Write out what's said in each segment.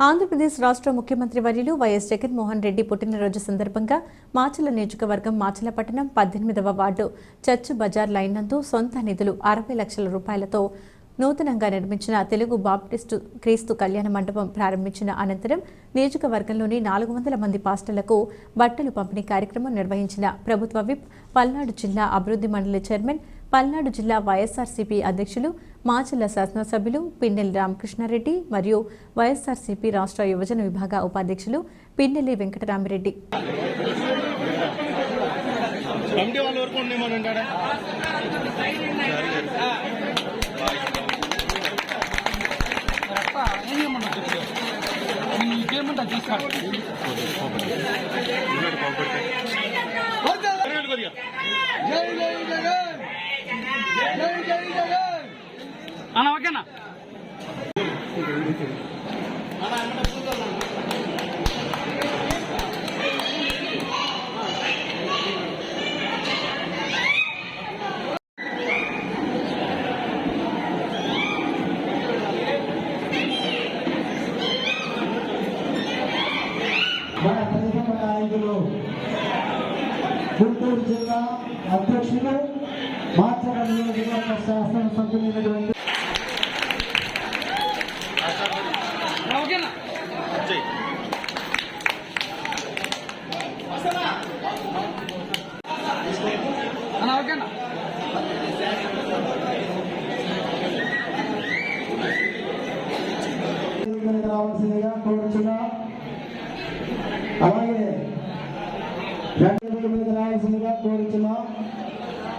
ఆంధ్రప్రదేశ్ రాష్ట్ర ముఖ్యమంత్రి వర్యులు వైఎస్ జగన్మోహన్ రెడ్డి పుట్టినరోజు సందర్భంగా మాచల నియోజకవర్గం మాచలపట్టణం పద్దెనిమిదవ వార్డు చర్చ్ బజార్ లైన్ నందు సొంత నిధులు అరవై లక్షల రూపాయలతో నూతనంగా నిర్మించిన తెలుగు బాప్టిస్టు క్రీస్తు కళ్యాణ మండపం ప్రారంభించిన అనంతరం నియోజకవర్గంలోని నాలుగు వందల మంది పాస్టర్లకు బట్టలు పంపిణీ కార్యక్రమం నిర్వహించిన ప్రభుత్వ విప్ పల్నాడు జిల్లా అభివృద్ధి మండలి చైర్మన్ పల్నాడు జిల్లా వైఎస్ఆర్సీపీ అధ్యక్షులు మాచల్ల శాసనసభ్యులు పిన్నెల్లి రామకృష్ణారెడ్డి మరియు వైఎస్ఆర్సీపీ రాష్ట్ర యువజన విభాగ ఉపాధ్యక్షులు పిన్నెల్లి వెంకటరామిరెడ్డి. కమిటీ అన్న ఓకేనా? మన ప్రతిపక్ష నాయకులు గుంటూరు జిల్లా అధ్యక్షులు మాచర నియోజకవర్గ శాసనసభ్యులైనటువంటి ఓకేనా వేదిక మీద రావాల్సిందిగా కోరుచున్నా అలాగే రెండు వేదిక మీద రావాల్సిందిగా కోరుచున్నా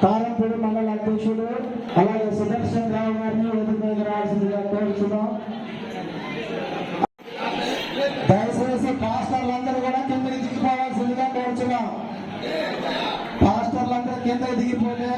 తారంపూడి మండల అధ్యక్షుడు అలాగే సుదర్శన్ రావు గారిని వేదిక మీద రావాల్సిందిగా కోరుచున్నాం పాస్టర్లందరూ కింద దిగిపోతే